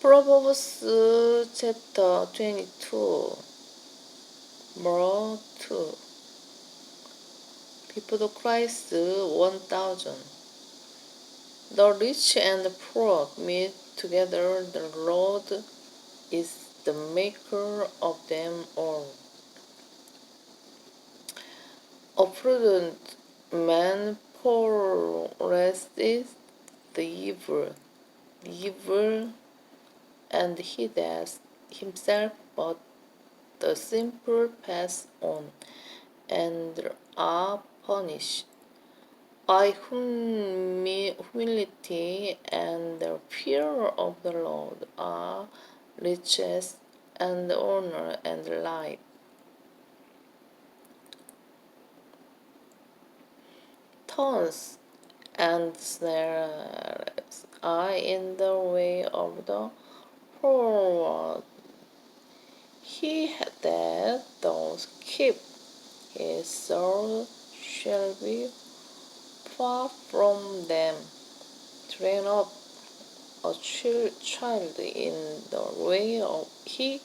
Proverbs chapter 22, verse 2. Before Christ 1000. The rich and the poor meet together, the Lord is the maker of them all. A prudent man possesses the evil, the evil, and he does himself, but the simple pass on and are punished. By humi- humility and the fear of the Lord are riches and honor and life. Thorns and snares are in the way of the forward. He that does keep his soul shall be far from them. Train up a child in the way of he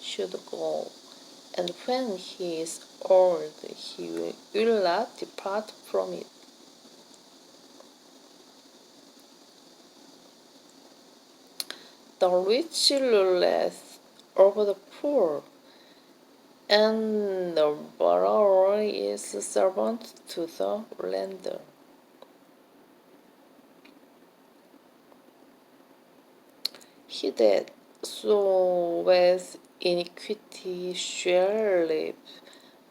should go, and when he is old, he will not depart from it. The rich ruleth over the poor, and the borrower is servant to the lender. He that soweth iniquity shall live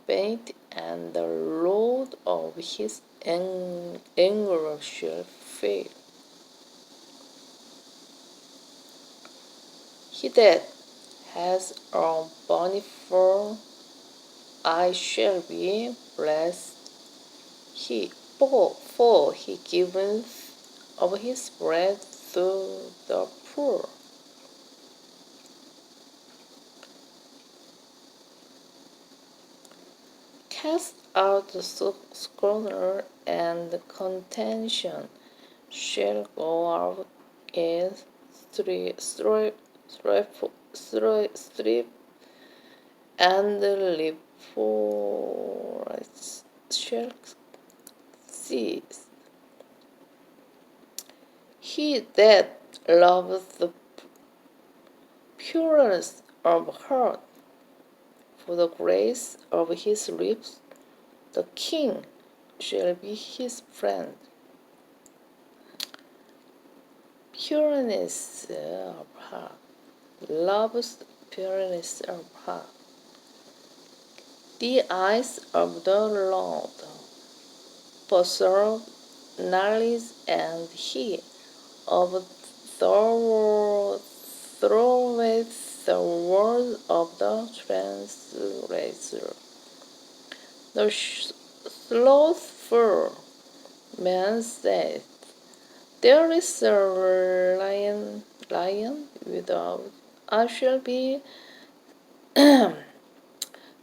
faint, and the load of his ang- anger shall fail. He that has a bountiful I shall be blessed. He for, for he giveth of his bread to the poor. Cast out the scorner and the contention shall go out as strip, strip, strip, and shall cease. He that loves the pureness of heart for the grace of his lips, the king shall be his friend. Pureness of heart loves pureness of heart. The eyes of the Lord preserve knowledge, and he of thorough throweth the word of the translator. The slothful man saith, There is a lion, lion without. I shall be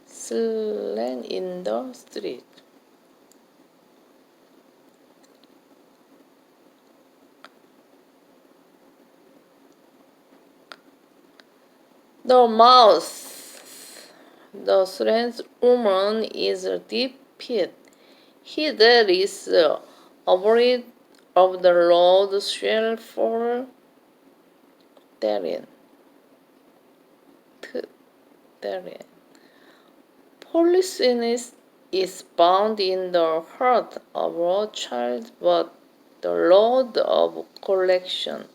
slain in the street. The mouth, the strange woman is a deep pit. He that is afraid of the Lord shall fall therein. Foolishness is bound in the heart of a child, but the Lord of correction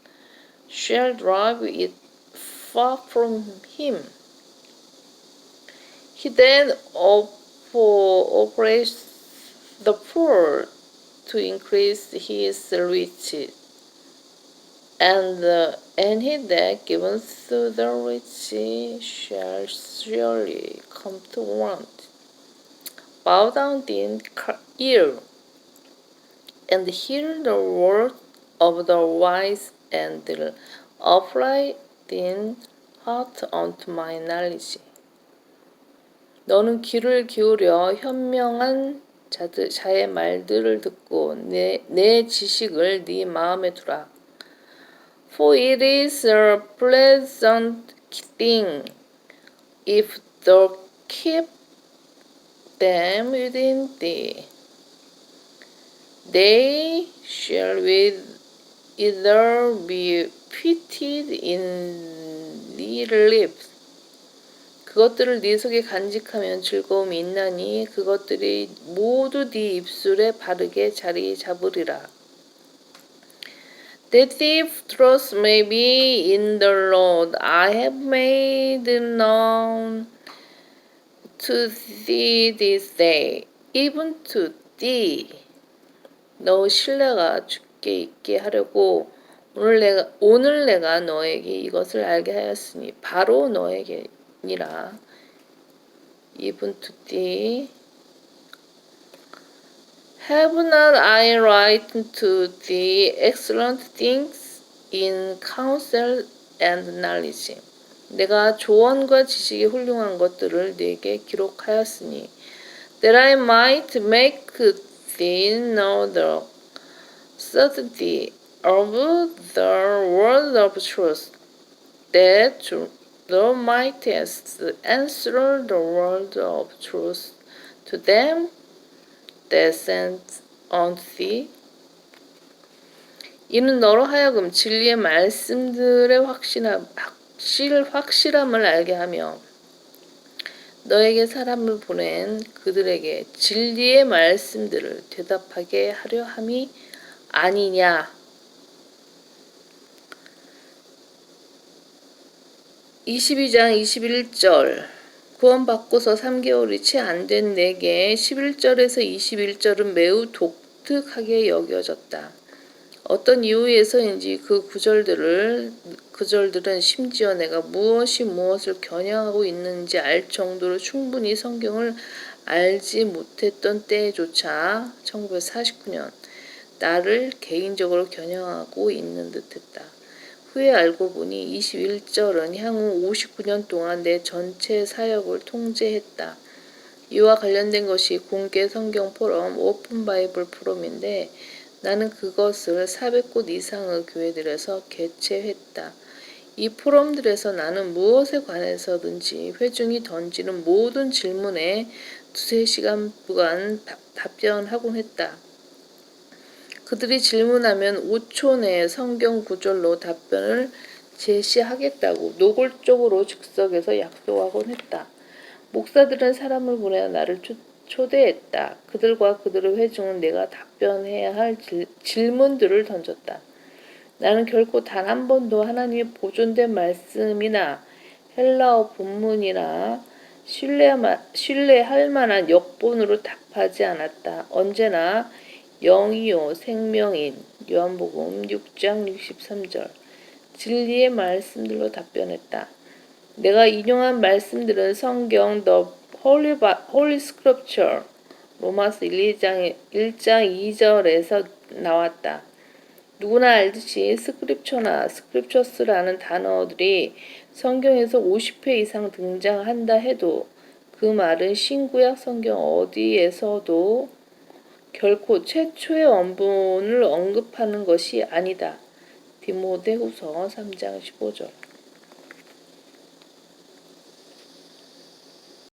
shall drive it far from him. He then op- operates the poor to increase his riches, and uh, any that giveth to the rich shall surely come to want. Bow down thine ear, and hear the word of the wise, and apply thine heart unto my knowledge. 너는 귀를 기울여 현명한 자들, 자의 말들을 듣고 내, 내 지식을 네 마음에 두라. For it is a pleasant thing if thou keep them within thee. They shall with either be pitied in thy lips. 그것들을 네 속에 간직하면 즐거움이 있나니 그것들이 모두 네 입술에 바르게 자리 잡으리라. That thief trust may be in the Lord. I have made known to thee this day, even to thee. 너 신뢰가 주께 있게 하려고 오늘 내가 오늘 내가 너에게 이것을 알게 하였으니 바로 너에게니라. even to thee. Have not I written to thee excellent things in counsel and knowledge? 내가 조언과 지식이 훌륭한 것들을 네게 기록하였으니 that I might make thee know the certainty of the word of truth, that thou mightest answer the word of truth to them sent unto thee. 이는 너로 하여금 진리의 말씀들의 확신함, 확실, 확실함을 알게 하며 너에게 사람을 보낸 그들에게 진리의 말씀들을 대답하게 하려 함이 아니냐. 22장 21절 구원받고서 3개월이 채 안 된 내게 11절에서 21절은 매우 독특하게 여겨졌다. 어떤 이유에서인지 그 구절들을 구절들은 심지어 내가 무엇이 무엇을 겨냥하고 있는지 알 정도로 충분히 성경을 알지 못했던 때조차 1949년 나를 개인적으로 겨냥하고 있는 듯했다. 후에 알고 보니 21절은 향후 59년 동안 내 전체 사역을 통제했다. 이와 관련된 것이 공개 성경 포럼 오픈 바이블 포럼인데 나는 그것을 400곳 이상의 교회들에서 개최했다. 이 포럼들에서 나는 무엇에 관해서든지 회중이 던지는 모든 질문에 두세 시간간 답변하곤 했다. 그들이 질문하면 5초 내에 성경 구절로 답변을 제시하겠다고 노골적으로 즉석에서 약속하곤 했다. 목사들은 사람을 보내 나를 초, 초대했다. 그들과 그들의 회중은 내가 답변해야 할 질, 질문들을 던졌다. 나는 결코 단 한 번도 하나님의 보존된 말씀이나 헬라어 본문이나 신뢰할 만한 역본으로 답하지 않았다. 언제나 영이요 생명인 요한복음 6장 63절 진리의 말씀들로 답변했다. 내가 인용한 말씀들은 성경 The Holy, Holy Scripture 로마서 1, 2장, 1장 2절에서 나왔다. 누구나 알듯이 스크립처나 스크립처스라는 단어들이 성경에서 50회 이상 등장한다 해도 그 말은 신구약 성경 어디에서도 결코 최초의 원본을 언급하는 것이 아니다. 디모데후서 3장 15절